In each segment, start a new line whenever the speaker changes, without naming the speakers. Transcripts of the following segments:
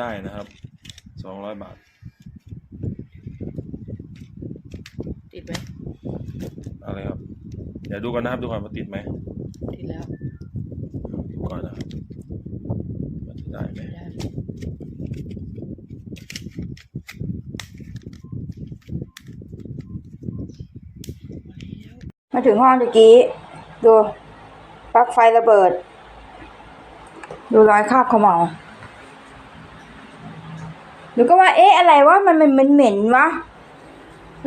ได้
นะครับสองร้อยบาท
ติดไหม
อะไรครับ เดี๋ยวดูกันนะครับดูก่อนว่าติดไหม
ติดแล้ว
ดูก่อนนะครับว่าจะได้ไหม
ได้
มาถึงห้องตะกี้ ดูปลั๊กไฟระเบิด ดูรอยคราบเขม่า หนูก็ว่าเอ๊ะอะไรวะมันมันมันเหม็นวะ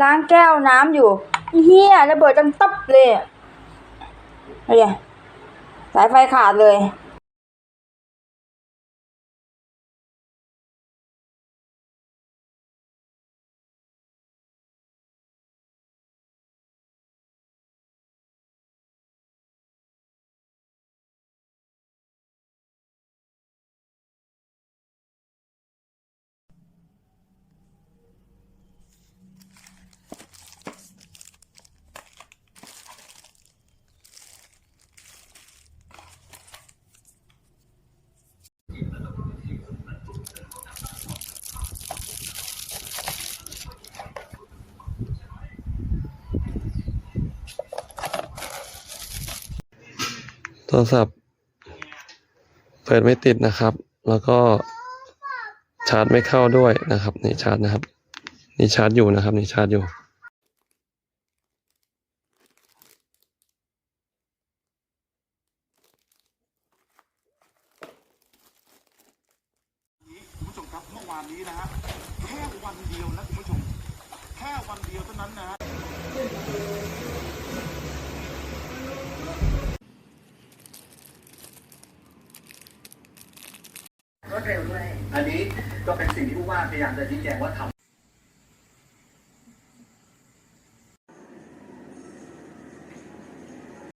ล้างแก้วน้ำอยู่เฮียระเบิดจังตับเลยอะไรสายไฟขาดเลย
โทรศัพท์เปิดไม่ติดนะครับ แล้วก็ชาร์จไม่เข้าด้วยนะครับ นี่ชาร์จนะครับ นี่ชาร์จอยู่นะครับ นี่ชาร์จอยู่
คุณผู้ชมครับเมื่อวานนี้นะฮะแค่วันเดียวนะคุณผู้ชม แค่วันเดียวเท่านั้นนะฮะ
อันนี้ก็เป็นสิ่งที่ผู้ว่าพยายามจะชี้แจงว่าทำ